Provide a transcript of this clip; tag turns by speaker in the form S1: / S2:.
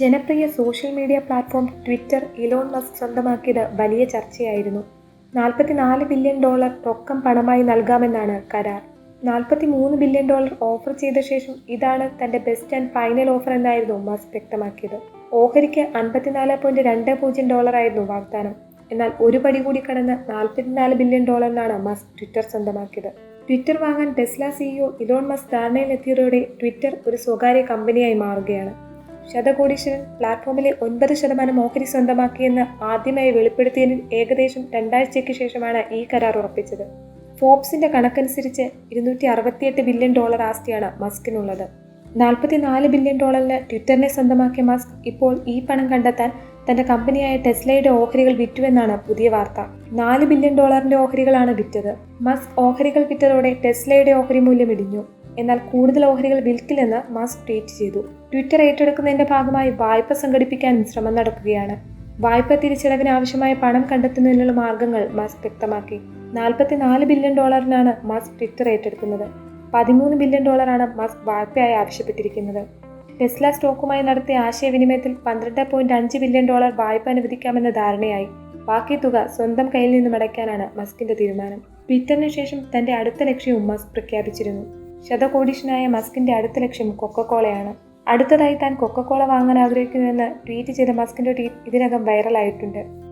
S1: ജനപ്രിയ social media platform Twitter Elon Musk സ്വന്തമാക്കിയത് വലിയ ചർച്ചയായിരുന്നു. നാൽപ്പത്തിനാല് ബില്യൺ ഡോളർ റൊക്കം പണമായി നൽകാമെന്നാണ് കരാർ. നാൽപ്പത്തി മൂന്ന് ബില്യൺ ഡോളർ ഓഫർ ചെയ്ത ശേഷം ഇതാണ് തന്റെ ബെസ്റ്റ് ആൻഡ് ഫൈനൽ ഓഫർ എന്നായിരുന്നു മസ്ക് വ്യക്തമാക്കിയത്. ഓഹരിക്ക് അൻപത്തിനാല് പോയിന്റ് രണ്ട് പൂജ്യം ഡോളറായിരുന്നു വാഗ്ദാനം. എന്നാൽ ഒരു പടി കൂടി കടന്ന് നാൽപ്പത്തിനാല് ബില്യൺ ഡോളറിനാണ് മസ്ക് ട്വിറ്റർ സ്വന്തമാക്കിയത്. ട്വിറ്റർ വാങ്ങാൻ ടെസ്ല സിഇഒ ഇലോൺ മസ്ക് ധാരണയിലെത്തിയതോടെ ട്വിറ്റർ ഒരു സ്വകാര്യ കമ്പനിയായി മാറുകയാണ്. ശതകോടീശ്വരൻ പ്ലാറ്റ്ഫോമിലെ ഒൻപത് ശതമാനം ഓഹരി സ്വന്തമാക്കിയെന്ന് ആദ്യമായി വെളിപ്പെടുത്തിയതിന് ഏകദേശം രണ്ടാഴ്ചയ്ക്ക് ശേഷമാണ് ഈ കരാർ ഉറപ്പിച്ചത്. ഫോബ്സിന്റെ കണക്കനുസരിച്ച് ഇരുന്നൂറ്റി അറുപത്തിയെട്ട് ബില്യൺ ഡോളർ ആസ്തിയാണ് മസ്കിനുള്ളത്. നാൽപ്പത്തിനാല് ബില്യൺ ഡോളറിന് ട്വിറ്ററിനെ സ്വന്തമാക്കിയ മസ്ക് ഇപ്പോൾ ഈ പണം കണ്ടെത്താൻ തന്റെ കമ്പനിയായ ടെസ്ലയുടെ ഓഹരികൾ വിറ്റുവെന്നാണ് പുതിയ വാർത്ത. നാല് ബില്യൺ ഡോളറിന്റെ ഓഹരികളാണ് വിറ്റത്. മസ്ക് ഓഹരികൾ വിറ്റതോടെ ടെസ്ലയുടെ ഓഹരി മൂല്യം ഇടിഞ്ഞു. എന്നാൽ കൂടുതൽ ഓഹരികൾ വിൽക്കില്ലെന്ന് മാസ്ക് ട്വീറ്റ് ചെയ്തു. ട്വിറ്റർ ഏറ്റെടുക്കുന്നതിന്റെ ഭാഗമായി വായ്പ സംഘടിപ്പിക്കാനും ശ്രമം നടക്കുകയാണ്. വായ്പ തിരിച്ചടവിന് ആവശ്യമായ പണം കണ്ടെത്തുന്നതിനുള്ള മാർഗങ്ങൾ മസ്ക് വ്യക്തമാക്കി. നാൽപ്പത്തിനാല് ബില്യൺ ഡോളറിനാണ് മസ്ക് ട്വിറ്റർ ഏറ്റെടുക്കുന്നത്. പതിമൂന്ന് ബില്യൺ ഡോളറാണ് മസ്ക് വായ്പയായി ആവശ്യപ്പെട്ടിരിക്കുന്നത്. ടെസ്ല സ്റ്റോക്കുമായി നടത്തിയ ആശയവിനിമയത്തിൽ പന്ത്രണ്ട് പോയിന്റ് അഞ്ച് ബില്യൺ ഡോളർ വായ്പ അനുവദിക്കാമെന്ന ധാരണയായി. ബാക്കി തുക സ്വന്തം കയ്യിൽ നിന്നും അടയ്ക്കാനാണ് മസ്കിന്റെ തീരുമാനം. ട്വിറ്ററിന് ശേഷം തന്റെ അടുത്ത ലക്ഷ്യവും മസ്ക് പ്രഖ്യാപിച്ചിരുന്നു. ശതകോടീശനായ മസ്കിന്റെ അടുത്ത ലക്ഷ്യം കൊക്കക്കോളയാണ്. അടുത്തതായി താൻ കൊക്കക്കോള വാങ്ങാൻ ആഗ്രഹിക്കുന്നുവെന്ന് ട്വീറ്റ് ചെയ്ത മസ്കിന്റെ ട്വീറ്റ് ഇതിനകം വൈറലായിട്ടുണ്ട്.